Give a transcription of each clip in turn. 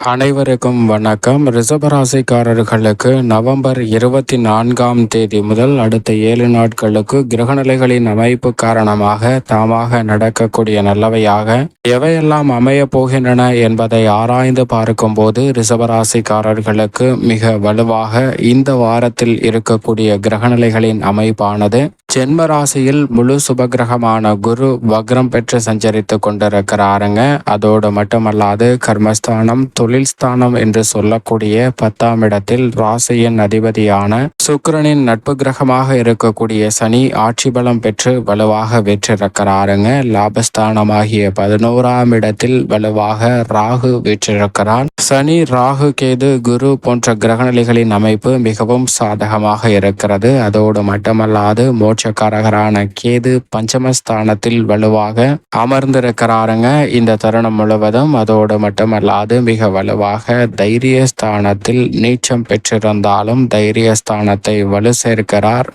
அனைவருக்கும் வணக்கம். ரிசபராசிக்காரர்களுக்கு நவம்பர் இருபத்தி நான்காம் தேதி முதல் அடுத்த ஏழு நாட்களுக்கு கிரகநிலைகளின் அமைப்பு காரணமாக தாமாக நடக்கக்கூடிய நல்லவையாக எவையெல்லாம் அமைய போகின்றன என்பதை ஆராய்ந்து பார்க்கும்போது ரிசபராசிக்காரர்களுக்கு மிக வலுவாக இந்த வாரத்தில் இருக்கக்கூடிய கிரகநிலைகளின் அமைப்பானது ஜென்ம ராசியில் முழு சுபகிரகமான குரு வக்ரம் பெற்று சஞ்சரித்து கொண்டிருக்கிறாருங்க. அதோடு மட்டுமல்லாது கர்மஸ்தானம் தொழில் ஸ்தானம் என்று சொல்லக்கூடிய பத்தாம் இடத்தில் ராசியின் அதிபதியான சுக்கரனின் நட்பு கிரகமாக இருக்கக்கூடிய சனி ஆட்சி பலம் பெற்று வலுவாக வெற்றிருக்கிறாருங்க. லாபஸ்தானமாகிய பதினோராம் இடத்தில் வலுவாக ராகு வெற்றிருக்கிறார் சனி ராகு கேது குரு போன்ற கிரகநிலைகளின் அமைப்பு மிகவும் சாதகமாக இருக்கிறது. அதோடு மட்டுமல்லாது மோ உச்சக்காரகரான கேது பஞ்சமஸ்தானத்தில் வலுவாக அமர்ந்திருக்கிறாருங்க. இந்த தருணம் முழுவதும் அதோடு மட்டுமல்லாது மிக வலுவாக தைரியஸ்தானத்தில் நீச்சம் பெற்றிருந்தாலும் தைரியஸ்தானத்தை வலு சேர்க்கிறார்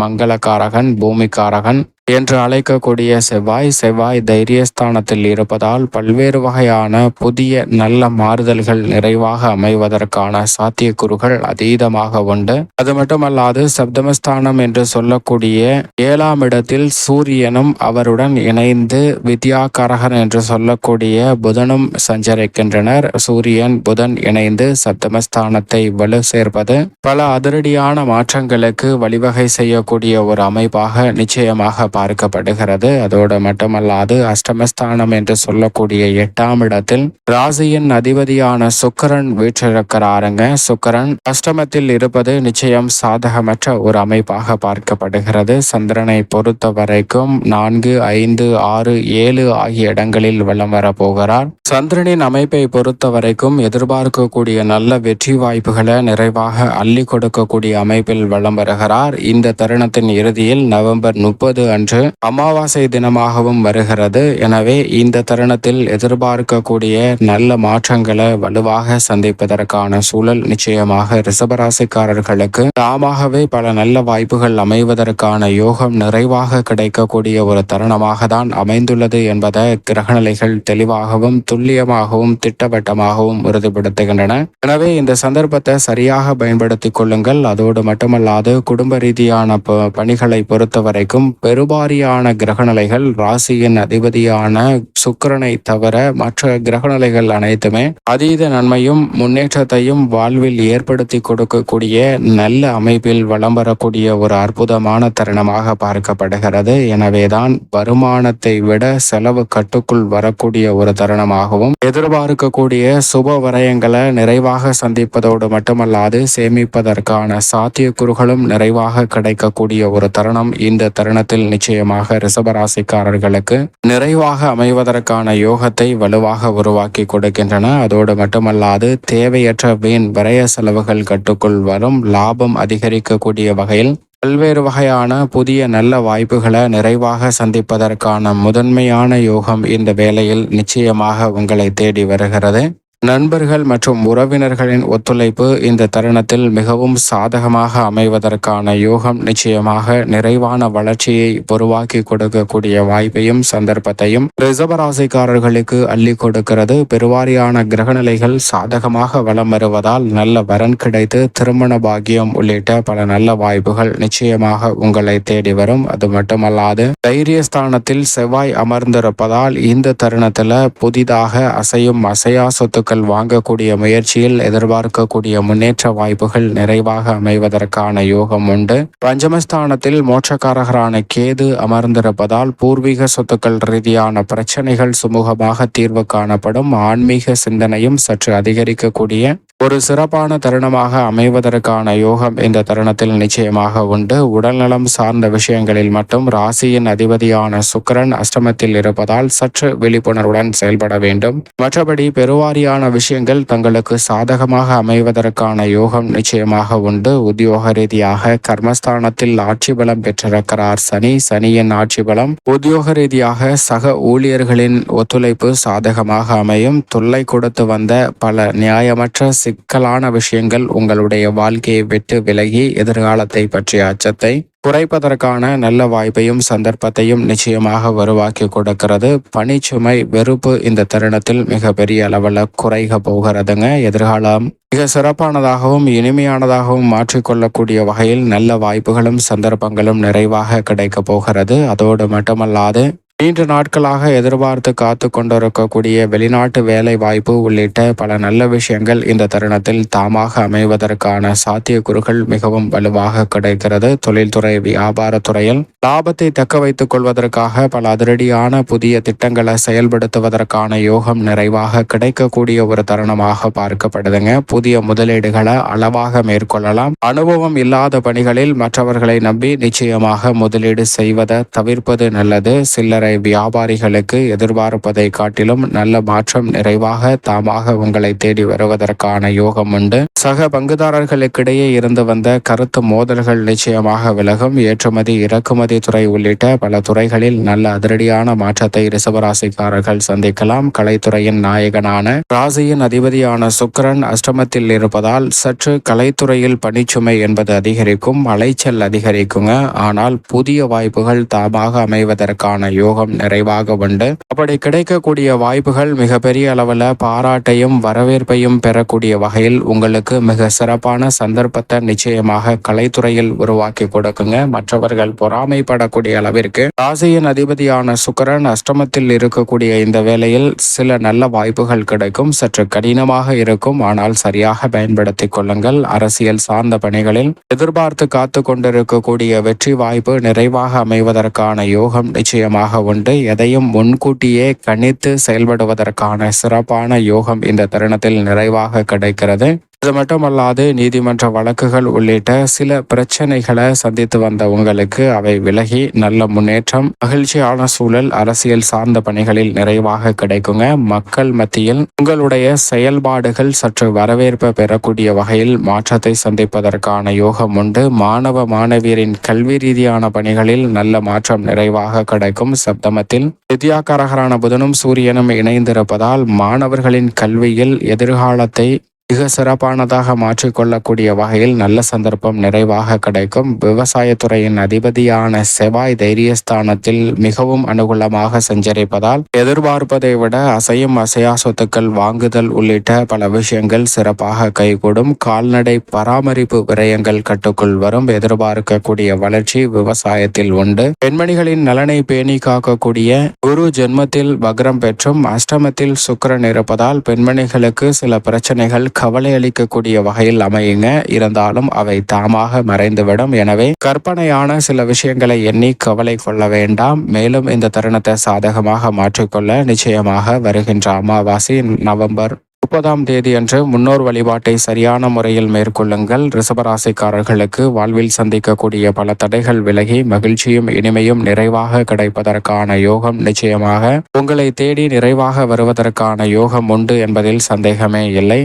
மங்களக்காரகன் பூமிக்காரகன். என்று அழைக்கக்கூடிய செவ்வாய் செவ்வாய் தைரியஸ்தானத்தில் இருப்பதால் பல்வேறு வகையான புதிய நல்ல மாறுதல்கள் நிறைவாக அமைவதற்கான சாத்தியக்கூறுகள் அதீதமாக உண்டு. அது மட்டுமல்லாது சப்தமஸ்தானம் என்று சொல்லக்கூடிய ஏழாம் இடத்தில் சூரியனும் அவருடன் இணைந்து வித்யாகரகன் என்று சொல்லக்கூடிய புதனும் சஞ்சரிக்கின்றனர். சூரியன் புதன் இணைந்து சப்தமஸ்தானத்தை வலு சேர்ப்பது பல அதிரடியான மாற்றங்களுக்கு வழிவகை செய்யக்கூடிய ஒரு அமைப்பாக நிச்சயமாக பார்க்கப்படுகிறது. அதோடு மட்டுமல்லாது அஷ்டமஸ்தானம் என்று சொல்லக்கூடிய எட்டாம் இடத்தில் ராசியின் அதிபதியான சுக்கரன் வீற்றிருக்கிறாருங்க. சுக்கரன் அஷ்டமத்தில் இருப்பது நிச்சயம் சாதகமற்ற ஒரு அமைப்பாக பார்க்கப்படுகிறது. சந்திரனை பொறுத்த வரைக்கும் நான்கு ஐந்து ஆறு ஏழு ஆகிய இடங்களில் வலம் வர போகிறார் சந்திரனின் அமைப்பை பொறுத்த வரைக்கும் எதிர்பார்க்கக்கூடிய நல்ல வெற்றி வாய்ப்புகளை நிறைவாக அள்ளி கொடுக்கக்கூடிய அமைப்பில் வலம் வருகிறார். இந்த தருணத்தின் இறுதியில் நவம்பர் முப்பது அன்று அமாவாசை தினமாகவும் வருகிறது. எனவே இந்த தருணத்தில் எதிர்பார்க்கக்கூடிய நல்ல மாற்றங்களை வலுவாக சந்திப்பதற்கான சூழல் நிச்சயமாக ரிசபராசிக்காரர்களுக்கு தாமாகவே பல நல்ல வாய்ப்புகள் அமைவதற்கான யோகம் நிறைவாக கிடைக்கக்கூடிய ஒரு தருணமாக தான் அமைந்துள்ளது என்பதை கிரகநிலைகள் தெளிவாகவும் துல்லியமாகவும் திட்டவட்டமாகவும் உறுதிப்படுத்துகின்றன. எனவே இந்த சந்தர்ப்பத்தை சரியாக பயன்படுத்திக் கொள்ளுங்கள். அதோடு மட்டுமல்லாது குடும்ப ரீதியான பணிகளை பொறுத்த வரைக்கும் வியாபாரியான கிரகநிலைகள் ராசியின் அதிபதியான சுக்கரனை தவிர மற்ற கிரகநிலைகள் அனைத்துமே அதீத நன்மையும் முன்னேற்றத்தையும் வாழ்வில் ஏற்படுத்தி கொடுக்கக்கூடிய நல்ல அமைப்பில் வளம் வரக்கூடிய ஒரு அற்புதமான தருணமாக பார்க்கப்படுகிறது. எனவேதான் வருமானத்தை விட செலவு கட்டுக்குள் வரக்கூடிய ஒரு தருணமாகவும் எதிர்பார்க்கக்கூடிய சுப வரையங்களை நிறைவாக சந்திப்பதோடு மட்டுமல்லாது சேமிப்பதற்கான சாத்தியக்கூறுகளும் நிறைவாக கிடைக்கக்கூடிய ஒரு தருணம் இந்த தருணத்தில் நிச்சயமாக ரிசபராசிக்காரர்களுக்கு நிறைவாக அமைவதற்கான யோகத்தை வலுவாக உருவாக்கி கொடுக்கின்றன. அதோடு மட்டுமல்லாது தேவையற்ற வீண் விரய செலவுகள் கட்டுக்குள் வரும் லாபம் அதிகரிக்கக்கூடிய வகையில் பல்வேறு வகையான புதிய நல்ல வாய்ப்புகளை நிறைவாக சந்திப்பதற்கான முதன்மையான யோகம் இந்த வேளையில் நிச்சயமாக உங்களை தேடி வருகிறது. நண்பர்கள் மற்றும் உறவினர்களின் ஒத்துழைப்பு இந்த தருணத்தில் மிகவும் சாதகமாக அமைவதற்கான யோகம் நிச்சயமாக நிறைவான வளர்ச்சியை உருவாக்கி கொடுக்கக்கூடிய வாய்ப்பையும் சந்தர்ப்பத்தையும் ரிசபராசிக்காரர்களுக்கு அள்ளி கொடுக்கிறது. பெருவாரியான கிரகநிலைகள் சாதகமாக வளம் வருவதால் நல்ல வரன் கிடைத்து திருமண பாக்கியம் உள்ளிட்ட பல நல்ல வாய்ப்புகள் நிச்சயமாக உங்களை தேடி வரும். அது மட்டுமல்லாது தைரியஸ்தானத்தில் செவ்வாய் அமர்ந்திருப்பதால் இந்த தருணத்தில் புதிதாக அசையும் அசையா சொத்துக்கள் பொருட்கள் வாங்கக்கூடிய முயற்சியில் எதிர்பார்க்கக்கூடிய முன்னேற்ற வாய்ப்புகள் நிறைவாக அமைவதற்கான யோகம் உண்டு. பஞ்சமஸ்தானத்தில் மோட்சக்காரகரான கேது அமர்ந்திருப்பதால் பூர்வீக சொத்துக்கள் ரீதியான பிரச்சனைகள் சுமூகமாக தீர்வு காணப்படும். ஆன்மீக சிந்தனையும் சற்று அதிகரிக்கக்கூடிய ஒரு சிறப்பான தருணமாக அமைவதற்கான யோகம் இந்த தருணத்தில் நிச்சயமாக உண்டு. உடல்நலம் சார்ந்த விஷயங்களில் மட்டும் ராசியின் அதிபதியான சுக்கரன் அஷ்டமத்தில் இருப்பதால் சற்று விழிப்புணர்வுடன் செயல்பட வேண்டும். மற்றபடி பெருவாரியான விஷயங்கள் தங்களுக்கு சாதகமாக அமைவதற்கான யோகம் நிச்சயமாக உண்டு. உத்தியோக ரீதியாக கர்மஸ்தானத்தில் ஆட்சி பலம் பெற்றிருக்கிறார் சனி. சனியின் ஆட்சி பலம் உத்தியோக ரீதியாக சக ஊழியர்களின் ஒத்துழைப்பு சாதகமாக அமையும். தொல்லை கொடுத்து வந்த பல நியாயமற்ற சிக்கலான விஷயங்கள் உங்களுடைய வாழ்க்கையை விட்டு விலகி எதிர்காலத்தை பற்றிய அச்சத்தை குறைப்பதற்கான நல்ல வாய்ப்பையும் சந்தர்ப்பத்தையும் நிச்சயமாக உருவாக்கி கொடுக்கிறது. பணிச்சுமை வெறுப்பு இந்த தருணத்தில் மிக பெரிய அளவில் குறைக போகிறதுங்க. எதிர்காலம் மிக சிறப்பானதாகவும் இனிமையானதாகவும் மாற்றிக்கொள்ளக்கூடிய வகையில் நல்ல வாய்ப்புகளும் சந்தர்ப்பங்களும் நிறைவாக கிடைக்க போகிறது. அதோடு மட்டுமல்லாது நீண்ட நாட்களாக எதிர்பார்த்து காத்து கொண்டிருக்கக்கூடிய வெளிநாட்டு வேலை வாய்ப்பு உள்ளிட்ட பல நல்ல விஷயங்கள் இந்த தருணத்தில் தாமாக அமைவதற்கான சாத்தியக்கூறுகள் மிகவும் வலுவாக கிடைக்கிறது. தொழில்துறை வியாபாரத்துறையில் லாபத்தை தக்க வைத்துக் கொள்வதற்காக பல அதிரடியான புதிய திட்டங்களை செயல்படுத்துவதற்கான யோகம் நிறைவாக கிடைக்கக்கூடிய ஒரு தருணமாக பார்க்கப்படுதுங்க. புதிய முதலீடுகளை அளவாக மேற்கொள்ளலாம். அனுபவம் இல்லாத பணிகளில் மற்றவர்களை நம்பி நிச்சயமாக முதலீடு செய்வதை தவிர்ப்பது நல்லது. சில்லறை வியாபாரிகளுக்கு எதிர்பார்ப்பதை காட்டிலும் நல்ல மாற்றம் நிறைவாக தாமாக உங்களை தேடி வருவதற்கான யோகம் உண்டு. சக பங்குதாரர்களுக்கிடையே இருந்து வந்த கருத்து மோதல்கள் நிச்சயமாக விலகும். ஏற்றுமதி இறக்குமதி துறை உள்ளிட்ட பல துறைகளில் நல்ல அதிரடியான மாற்றத்தை ரிசவராசிக்காரர்கள் சந்திக்கலாம். கலைத்துறையின் நாயகனான ராசியின் அதிபதியான சுக்கரன் அஷ்டமத்தில் இருப்பதால் சற்று கலைத்துறையில் பணிச்சுமை என்பது அதிகரிக்கும் அலைச்சல் அதிகரிக்குங்க. ஆனால் புதிய வாய்ப்புகள் தாமாக அமைவதற்கான யோகம் நிறைவாக உண்டு. அப்படி கிடைக்கக்கூடிய வாய்ப்புகள் மிகப்பெரிய அளவில் பாராட்டையும் வரவேற்பையும் பெறக்கூடிய வகையில் உங்களுக்கு மிக சிறப்பான சந்தர்ப்பத்தை நிச்சயமாக கலைத்துறையில் உருவாக்கி கொடுக்குங்க. மற்றவர்கள் பொறாமைப்படக்கூடிய அளவிற்கு ராசியின் அதிபதியான சுக்கரன் அஷ்டமத்தில் இருக்கக்கூடிய இந்த வேளையில் சில நல்ல வாய்ப்புகள் கிடைக்கும். சற்று கடினமாக இருக்கும். ஆனால் சரியாக பயன்படுத்திக் கொள்ளுங்கள். அரசியல் சார்ந்த பணிகளில் எதிர்பார்த்து காத்து கொண்டிருக்கக்கூடிய வெற்றி வாய்ப்பு நிறைவாக அமைவதற்கான யோகம் நிச்சயமாக உண்டு எதையும் முன்கூட்டியே கணித்து செயல்படுவதற்கான சிறப்பான யோகம் இந்த தருணத்தில் நிறைவாக கிடைக்கிறது. இது மட்டுமல்லாது நீதிமன்ற வழக்குகள் உள்ளிட்ட சில பிரச்சனைகளை சந்தித்து வந்த உங்களுக்கு அவை விலகி நல்ல முன்னேற்றம் மகிழ்ச்சியான சூழல் அரசியல் சார்ந்த பணிகளில் நிறைவாக கிடைக்குங்க. மக்கள் மத்தியில் உங்களுடைய செயல்பாடுகள் சற்று வரவேற்பை பெறக்கூடிய வகையில் மாற்றத்தை சந்திப்பதற்கான யோகம் உண்டு. மாணவ மாணவியரின் கல்வி ரீதியான பணிகளில் நல்ல மாற்றம் நிறைவாக கிடைக்கும். சப்தமத்தில் வித்யாகாரகரான புதனும் சூரியனும் இணைந்திருப்பதால் மாணவர்களின் கல்வியில் எதிர்காலத்தை மிக சிறப்பானதாக மாற்றிக்கொள்ளக்கூடிய வகையில் நல்ல சந்தர்ப்பம் நிறைவாக கிடைக்கும். விவசாயத்துறையின் அதிபதியான செவ்வாய் தைரியஸ்தானத்தில் மிகவும் அனுகூலமாக சஞ்சரிப்பதால் எதிர்பார்ப்பதை விட அசையும் அசையா சொத்துக்கள் வாங்குதல் உள்ளிட்ட பல விஷயங்கள் சிறப்பாக கைகூடும். கால்நடை பராமரிப்பு விரயங்கள் கட்டுக்குள் வரும். எதிர்பார்க்கக்கூடிய வளர்ச்சி விவசாயத்தில் உண்டு. பெண்மணிகளின் நலனை பேணி காக்கக்கூடிய குரு ஜென்மத்தில் வக்ரம் பெற்றும் அஷ்டமத்தில் சுக்கரன் இருப்பதால் பெண்மணிகளுக்கு சில பிரச்சனைகள் கவலை அளிக்கக்கூடிய வகையில் அமையுங்க. இருந்தாலும் அவை தாமாக மறைந்துவிடும். எனவே கற்பனையான சில விஷயங்களை எண்ணி கவலை கொள்ள வேண்டாம். மேலும் இந்த தருணத்தை சாதகமாக மாற்றிக்கொள்ள நிச்சயமாக வருகின்ற அமாவாசை நவம்பர் முப்பதாம் தேதி அன்று முன்னோர் வழிபாட்டை சரியான முறையில் மேற்கொள்ளுங்கள். ரிசபராசிக்காரர்களுக்கு வாழ்வில் சந்திக்கக்கூடிய பல தடைகள் விலகி மகிழ்ச்சியும் இனிமையும் நிறைவாக கிடைப்பதற்கான யோகம் நிச்சயமாக உங்களை தேடி நிறைவாக வருவதற்கான யோகம் உண்டு என்பதில் சந்தேகமே இல்லை.